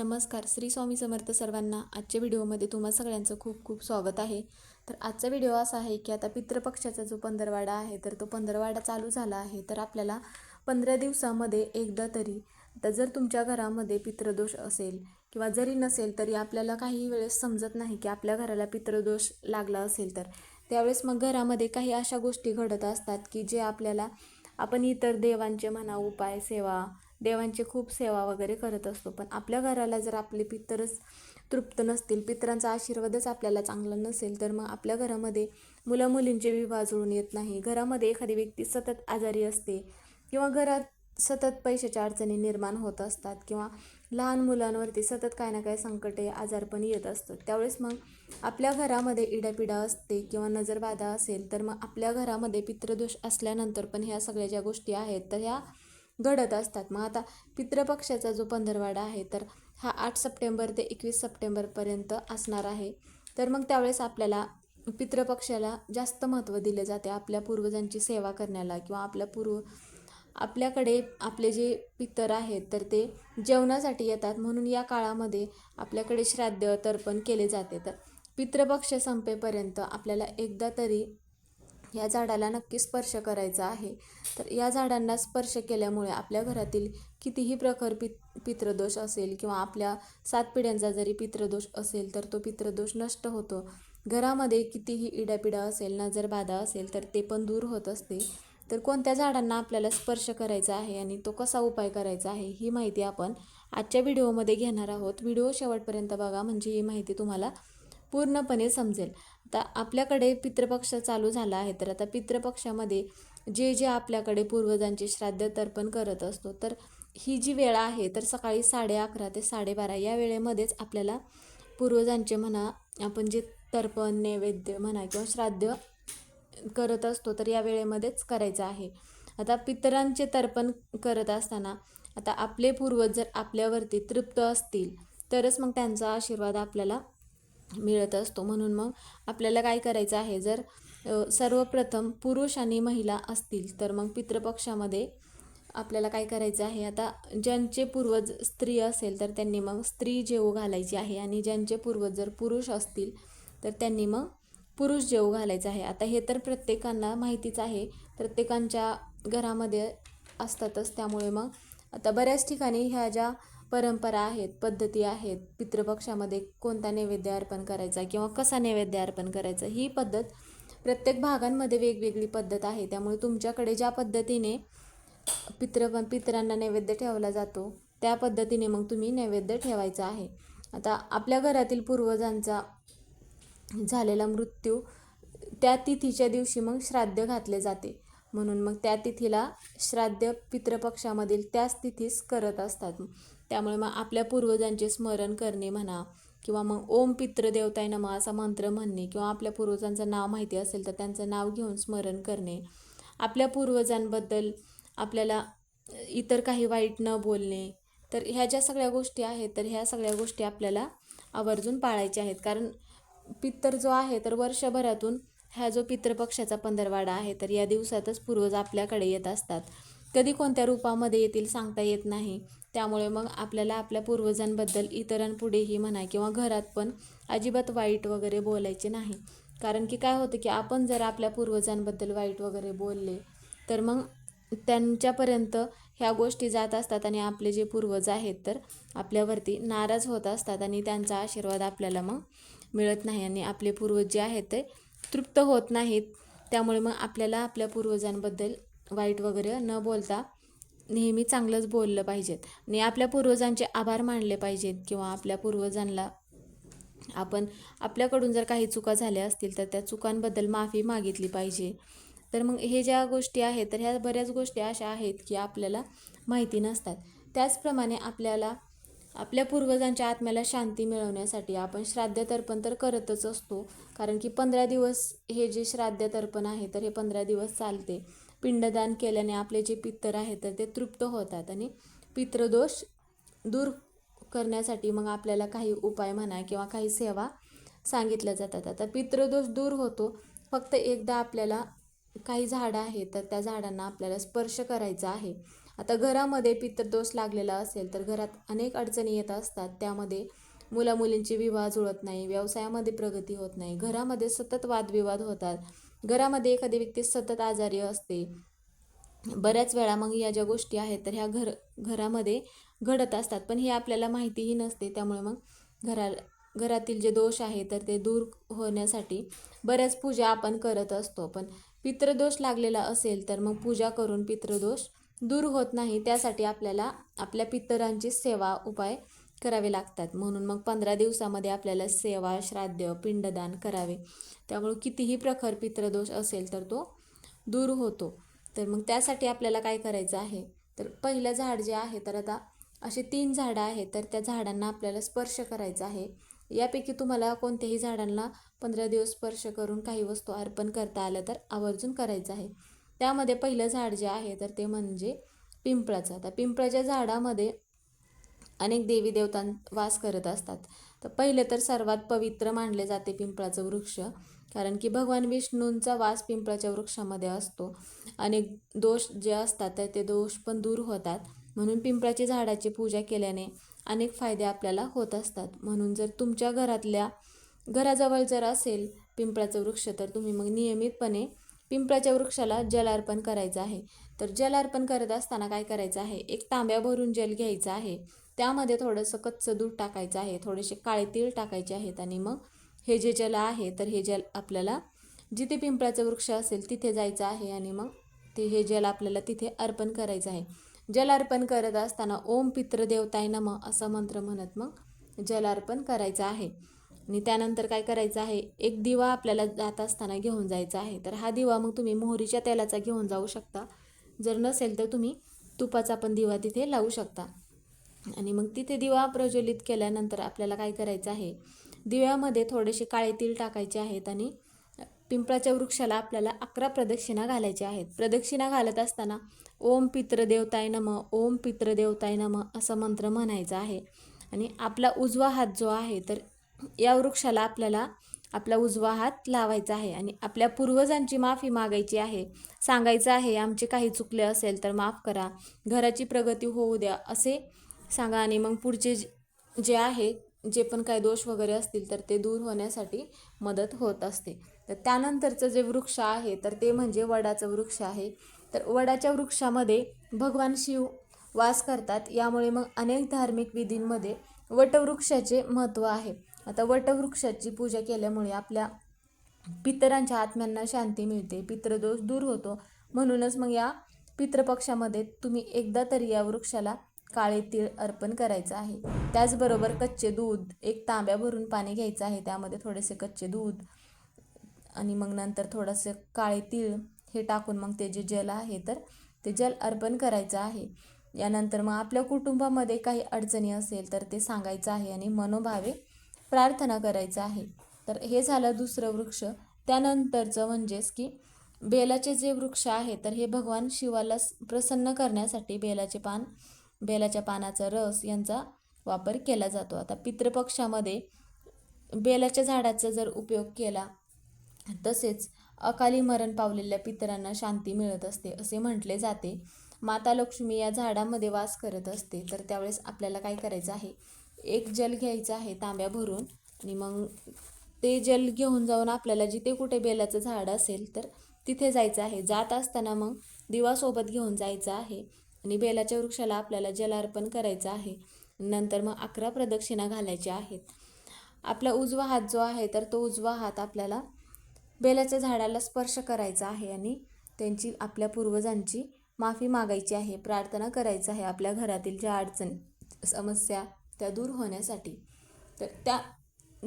नमस्कार श्री स्वामी समर्थ सर्वांना आजच्या व्हिडिओमध्ये तुम्हा सगळ्यांचं खूप खूप स्वागत आहे. तर आजचा व्हिडिओ असा आहे की आता पितृपक्षाचा जो पंधरवाडा आहे तर तो पंधरवाडा चालू झाला आहे. तर आपल्याला पंधरा दिवसामध्ये एकदा तरी तर जर तुमच्या घरामध्ये पितृदोष असेल किंवा जरी नसेल तरी आपल्याला काही वेळेस समजत नाही की आपल्या घराला पितृदोष लागला असेल तर. त्यावेळेस मग घरामध्ये काही अशा गोष्टी घडत असतात की जे आपल्याला आपण इतर देवांचे म्हणा उपाय सेवा देवांची खूप सेवा वगैरे करत असतो. पण आपल्या घराला जर आपले पितरच तृप्त नसतील पितरांचा आशीर्वादच आपल्याला चांगला नसेल तर मग आपल्या घरामध्ये मुलं मुलींचे विवाह जुळून येत नाही. घरामध्ये एखादी व्यक्ती सतत आजारी असते किंवा घरात सतत पैशाच्या अडचणी निर्माण होत असतात किंवा लहान मुलांवरती सतत काय ना काय संकटे आजारपण येत असतात. त्यावेळेस मग आपल्या घरामध्ये इडापिडा असते किंवा नजरबाधा असेल तर मग आपल्या घरामध्ये पितृदोष असल्यानंतर पण ह्या सगळ्या ज्या गोष्टी आहेत तर ह्या घडत असतात. मग आता पितृपक्षाचा जो पंधरवाडा आहे तर हा आठ सप्टेंबर ते एकवीस सप्टेंबरपर्यंत असणार आहे. तर मग त्यावेळेस आपल्याला पितृपक्षाला जास्त महत्त्व दिले जाते. आपल्या पूर्वजांची सेवा करण्याला किंवा आपल्या पूर्व आपल्याकडे आपले जे पितर आहेत तर ते जेवणासाठी येतात. म्हणून या काळामध्ये आपल्याकडे श्राद्ध तर्पण केले जाते. तर पितृपक्ष संपेपर्यंत आपल्याला एकदा तरी या झाडाला नक्की स्पर्श करायचा आहे. तर या झाडांना स्पर्श केल्यामुळे आपल्या घरातील कितीही प्रखर पित पितृदोष असेल किंवा आपल्या सात पिढ्यांचा जरी पितृदोष असेल तर तो पितृदोष नष्ट होतो. घरामध्ये कितीही इडापिडा असेल नजरबाधा असेल तर ते पण दूर होत असते. तर कोणत्या झाडांना आपल्याला स्पर्श करायचा आहे आणि तो कसा उपाय करायचा आहे ही माहिती आपण आजच्या व्हिडिओमध्ये घेणार आहोत. व्हिडिओ शेवटपर्यंत बघा म्हणजे ही माहिती तुम्हाला पूर्णपणे समजेल. आता आपल्याकडे पितृपक्ष चालू झाला आहे तर आता पितृपक्षामध्ये जे जे आपल्याकडे पूर्वजांचे श्राद्ध तर्पण करत असतो तर ही जी वेळ आहे तर सकाळी साडे अकरा ते साडेबारा या वेळेमध्येच आपल्याला पूर्वजांचे म्हणा आपण जे तर्पण नैवेद्य म्हणा किंवा श्राद्ध करत असतो तर या वेळेमध्येच करायचं आहे. आता पितरांचे तर्पण करत असताना आता आपले पूर्वज जर आपल्यावरती तृप्त असतील तरच मग त्यांचा आशीर्वाद आपल्याला मिळत असतो. म्हणून मग आपल्याला काय करायचं आहे? जर सर्वप्रथम पुरुष आणि महिला असतील तर मग पितृपक्षामध्ये आपल्याला काय करायचं आहे? आता ज्यांचे पूर्वज स्त्री असेल तर त्यांनी मग स्त्री जेऊ घालायची आहे. आणि ज्यांचे पूर्वज जर पुरुष असतील तर त्यांनी मग पुरुष जेऊ घालायचं आहे. आता हे तर प्रत्येकांना माहितीच आहे. प्रत्येकांच्या घरामध्ये असतातच. त्यामुळे मग आता बऱ्याच ठिकाणी ह्या ज्या परंपरा आहेत पद्धती आहेत पितृपक्षामध्ये कोणता नैवेद्य अर्पण करायचा किंवा कसा नैवेद्य अर्पण करायचा ही पद्धत प्रत्येक भागांमध्ये वेगवेगळी पद्धत आहे. त्यामुळे तुमच्याकडे ज्या पद्धतीने पितृ पितरांना नैवेद्य ठेवला जातो त्या पद्धतीने मग तुम्ही नैवेद्य ठेवायचा आहे. आता आपल्या घरातील पूर्वजांचा झालेला मृत्यू त्या तिथीच्या दिवशी मग श्राद्ध घातले जाते. म्हणून मग त्या तिथीला श्राद्ध पितृपक्षामधील त्याच तिथीस करत असतात. त्यामुळे मग आपल्या पूर्वजांचे स्मरण करणे म्हणा किंवा मग ओम पितृदेवताय नमा असा मंत्र म्हणणे किंवा आपल्या पूर्वजांचं नाव माहिती असेल तर त्यांचं नाव घेऊन स्मरण करणे. आपल्या पूर्वजांबद्दल आपल्याला इतर काही वाईट न बोलणे. तर ह्या ज्या सगळ्या गोष्टी आहेत तर ह्या सगळ्या गोष्टी आपल्याला आवर्जून पाळायच्या आहेत. कारण पित्तर जो आहे तर वर्षभरातून ह्या जो पितृपक्षाचा पंधरवाडा आहे तर या दिवसातच पूर्वज आपल्याकडे येत असतात. कधी कोणत्या रूपामध्ये येतील सांगता येत नाही. त्यामुळे मग आपल्याला आपल्या पूर्वजांबद्दल इतरांपुढेही म्हणा किंवा घरात पण अजिबात वाईट वगैरे बोलायचे नाही. कारण की काय होतं की आपण जर आपल्या पूर्वजांबद्दल वाईट वगैरे बोलले तर मग त्यांच्यापर्यंत ह्या गोष्टी जात असतात आणि आपले जे पूर्वज आहेत तर आपल्यावरती नाराज होत असतात आणि त्यांचा आशीर्वाद आपल्याला मग मिळत नाही आणि आपले पूर्वज जे आहेत ते तृप्त होत नाहीत. त्यामुळे मग आपल्याला आपल्या पूर्वजांबद्दल वाईट वगैरे न बोलता नेहमी चांगलंच बोललं पाहिजेत. आणि आपल्या पूर्वजांचे आभार मानले पाहिजेत किंवा आपल्या पूर्वजांना आपण आपल्याकडून जर काही चुका झाल्या असतील तर त्या चुकांबद्दल माफी मागितली पाहिजे. तर मग हे ज्या गोष्टी आहेत तर ह्या बऱ्याच गोष्टी अशा आहेत की आपल्याला माहिती नसतात. त्याचप्रमाणे आपल्याला आपल्या पूर्वजांच्या आत्म्याला शांती मिळवण्यासाठी आपण श्राद्ध तर्पण तर करतच असतो. कारण की पंधरा दिवस हे जे श्राद्ध तर्पण आहे तर हे पंधरा दिवस चालते. पिंडदान केल्याने आपले जे पित्तर आहेत तर ते तृप्त होतात आणि पितृदोष दूर करण्यासाठी मग आपल्याला काही उपाय म्हणा किंवा काही सेवा सांगितल्या जातात. आता पितृदोष दूर होतो. फक्त एकदा आपल्याला काही झाडं आहेत तर त्या झाडांना आपल्याला स्पर्श करायचा आहे. आता घरामध्ये पितृदोष लागलेला असेल तर घरात अनेक अडचणी येत असतात. त्यामध्ये मुलामुलींचे विवाह जुळत नाही व्यवसायामध्ये प्रगती होत नाही घरामध्ये सतत वादविवाद होतात. घरामध्ये एखादी व्यक्ती सतत आजारी असते. बऱ्याच वेळा मग या ज्या गोष्टी आहेत तर ह्या घर घरामध्ये घडत असतात. पण हे आपल्याला माहितीही नसते. त्यामुळे मग घरा घरातील जे दोष आहे तर ते दूर होण्यासाठी बऱ्याच पूजा आपण करत असतो. पण पितृदोष लागलेला असेल तर मग पूजा करून पितृदोष दूर होत नाही त्यासाठी आपल्याला आपल्या पितरांची सेवा उपाय करावे लागतात. म्हणून मग पंधरा दिवसामध्ये आपल्याला सेवा श्राद्ध पिंडदान करावे. त्यामुळे कितीही प्रखर पितृदोष असेल तर तो दूर होतो. तर मग त्यासाठी आपल्याला काय करायचं आहे? तर पहिलं झाड जे आहे तर आता असे तीन झाडं आहेत तर त्या झाडांना आपल्याला स्पर्श करायचा आहे. यापैकी तुम्हाला कोणत्याही झाडांना पंधरा दिवस स्पर्श करून काही वस्तू अर्पण करता आल्या तर आवर्जून करायचं आहे. त्यामध्ये पहिलं झाड जे आहे तर ते म्हणजे पिंपळाचं. आता पिंपळाच्या झाडामध्ये अनेक देवी देवतां वास करत असतात. तर पहिले तर सर्वात पवित्र मानले जाते पिंपळाचं वृक्ष कारण की भगवान विष्णूंचा वास पिंपळाच्या वृक्षामध्ये असतो. अनेक दोष जे असतात तर ते दोष पण दूर होतात. म्हणून पिंपळाची झाडाची पूजा केल्याने अनेक फायदे आपल्याला होत असतात. म्हणून जर तुमच्या घरातल्या घराजवळ जर असेल पिंपळाचं वृक्ष तर तुम्ही मग नियमितपणे पिंपळाच्या वृक्षाला जल अर्पण करायचं आहे. तर जल अर्पण करत असताना काय करायचं आहे? एक तांब्या भरून जल घ्यायचं आहे. त्यामध्ये थोडंसं कच्चं दूध टाकायचं आहे. थोडेसे काळे तीळ टाकायचे आहेत आणि मग हे जे जल आहे तर हे जल आपल्याला जिथे पिंपळाचं वृक्ष असेल तिथे जायचं आहे आणि मग ते हे जल आपल्याला तिथे अर्पण करायचं आहे. जल अर्पण करत असताना ओम पितृदेवताय नम असा मंत्र म्हणत मग जल अर्पण करायचं आहे. आणि त्यानंतर काय करायचं आहे? एक दिवा आपल्याला जात असताना घेऊन जायचा आहे. तर हा दिवा मग तुम्ही मोहरीच्या तेलाचा घेऊन जाऊ शकता. जर नसेल तर तुम्ही तुपाचा पण दिवा तिथे लावू शकता. आणि मग तिथे दिवा प्रज्वलित केल्यानंतर आपल्याला काय करायचं आहे? दिव्यामध्ये थोडेसे काळे तीळ टाकायचे आहेत आणि पिंपळाच्या वृक्षाला आपल्याला अकरा प्रदक्षिणा घालायच्या आहेत. प्रदक्षिणा घालत असताना ओम पितृदेवताय नम ओम पितृदेवताय नम असं मंत्र म्हणायचा आहे. आणि आपला उजवा हात जो आहे तर या वृक्षाला आपल्याला आपला उजवा हात लावायचा आहे आणि आपल्या पूर्वजांची माफी मागायची आहे सांगायचं आहे आमचे काही चुकले असेल तर माफ करा घराची प्रगती होऊ द्या असे सांगा आणि मग पुढचे जे- जे आहे जे पण काही दोष वगैरे असतील तर ते दूर होण्यासाठी मदत होत असते. तर त्यानंतरचं जे वृक्ष आहे तर ते म्हणजे वडाचं वृक्ष आहे. तर वडाच्या वृक्षामध्ये भगवान शिव वास करतात यामुळे मग अनेक धार्मिक विधींमध्ये वटवृक्षाचे महत्त्व आहे. आता वटवृक्षाची पूजा केल्यामुळे आपल्या पितरांच्या आत्म्यांना शांती मिळते पितृदोष दूर होतो. म्हणूनच मग या पितृपक्षामध्ये तुम्ही एकदा तरी या वृक्षाला काळे तीळ अर्पण करायचं आहे. त्याचबरोबर कच्चे दूध एक तांब्या भरून पाणी घ्यायचं आहे त्यामध्ये थोडेसे कच्चे दूध आणि मग नंतर थोडंसं काळे तीळ हे टाकून मग ते जे जल आहे तर ते जल अर्पण करायचं आहे. यानंतर मग आपल्या कुटुंबामध्ये काही अडचणी असेल तर ते सांगायचं आहे आणि मनोभावे प्रार्थना करायचं आहे. तर हे झालं दुसरं वृक्ष. त्यानंतरचं म्हणजेच की बेलाचे जे वृक्ष आहे तर हे भगवान शिवाला स- प्रसन्न करण्यासाठी बेलाचे पान बेलाच्या पानाचा रस यांचा वापर केला जातो. आता पितृपक्षामध्ये बेलाच्या झाडाचा जर उपयोग केला तसेच अकाली मरण पावलेल्या पितरांना शांती मिळत असते असे म्हटले जाते. माता लक्ष्मी या झाडामध्ये वास करत असते. तर त्यावेळेस आपल्याला काय करायचं आहे? एक जल घ्यायचं आहे तांब्या भरून आणि मग ते जल घेऊन जाऊन आपल्याला जिथे कुठे बेलाचं झाड असेल तर तिथे जायचं आहे. जात असताना मग दिवा सोबत घेऊन जायचं आहे आणि बेलाच्या वृक्षाला आपल्याला जल अर्पण करायचं आहे. नंतर मग अकरा प्रदक्षिणा घालायच्या आहेत. आपला उजवा हात जो आहे तर तो उजवा हात आपल्याला बेलाच्या झाडाला स्पर्श करायचा आहे आणि त्यांची आपल्या पूर्वजांची माफी मागायची आहे. प्रार्थना करायचं आहे आपल्या घरातील ज्या अडचणी समस्या त्या दूर होण्यासाठी. तर त्या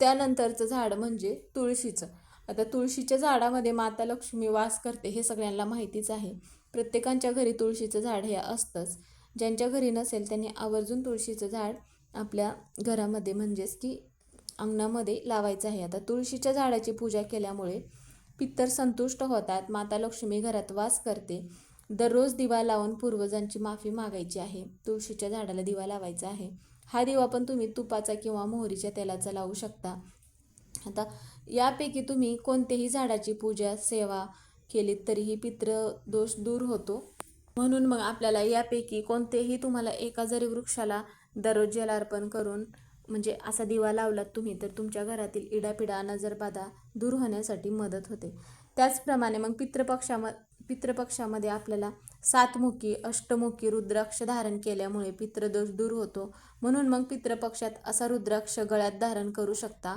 त्यानंतरचं झाड म्हणजे तुळशीचं. आता तुळशीच्या झाडामध्ये माता लक्ष्मी वास करते हे सगळ्यांना माहितीच आहे. प्रत्येकांच्या घरी तुळशीचं झाड हे असतंच. ज्यांच्या घरी नसेल त्यांनी आवर्जून तुळशीचं झाड आपल्या घरामध्ये म्हणजेच की अंगणामध्ये लावायचं आहे. आता तुळशीच्या झाडाची पूजा केल्यामुळे पित्तर संतुष्ट होतात माता लक्ष्मी घरात वास करते. दररोज दिवा लावून पूर्वजांची माफी मागायची आहे. तुळशीच्या झाडाला दिवा लावायचा आहे. हा दिवा पण तुम्ही तुपाचा किंवा मोहरीच्या तेलाचा लावू शकता. आता यापैकी तुम्ही कोणत्याही झाडाची पूजा सेवा केलीत तरीही पित्र दोष दूर होतो. म्हणून मग आपल्याला यापैकी कोणतेही तुम्हाला एका जरी वृक्षाला दररोज जलार्पण करून म्हणजे असा दिवा लावलात तुम्ही तर तुमच्या घरातील इडापिडा नजरबाधा दूर होण्यासाठी मदत होते. त्याचप्रमाणे मग पितृपक्षाम पितृपक्षामध्ये आपल्याला सातमुखी अष्टमुखी रुद्राक्ष धारण केल्यामुळे पितृदोष दूर होतो. म्हणून मग पितृपक्षात असा रुद्राक्ष गळ्यात धारण करू शकता.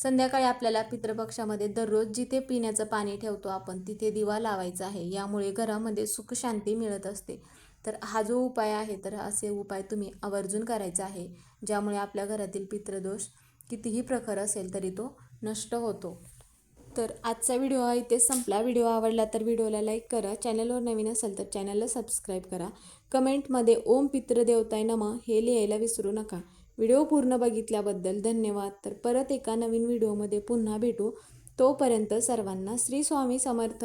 संध्याकाळी आपल्याला पितृपक्षामध्ये दररोज जिथे पिण्याचं पाणी ठेवतो आपण तिथे दिवा लावायचा आहे. यामुळे घरामध्ये सुखशांती मिळत असते. तर हा जो उपाय आहे तर असे उपाय तुम्ही आवर्जून करायचा आहे ज्यामुळे आपल्या घरातील पितृदोष कितीही प्रखर असेल तरी तो नष्ट होतो. तर आजचा व्हिडिओ हा इथे संपला. व्हिडिओ आवडला तर व्हिडिओला लाईक करा. चॅनलवर नवीन असेल तर चॅनलला सबस्क्राईब करा. कमेंटमध्ये ओम पितृदेवताय नम हे लिहायला विसरू नका. व्हिडिओ पूर्ण बघितल्याबद्दल धन्यवाद. तर परत एका नवीन व्हिडिओमध्ये पुन्हा भेटू. तोपर्यंत सर्वांना श्री स्वामी समर्थ.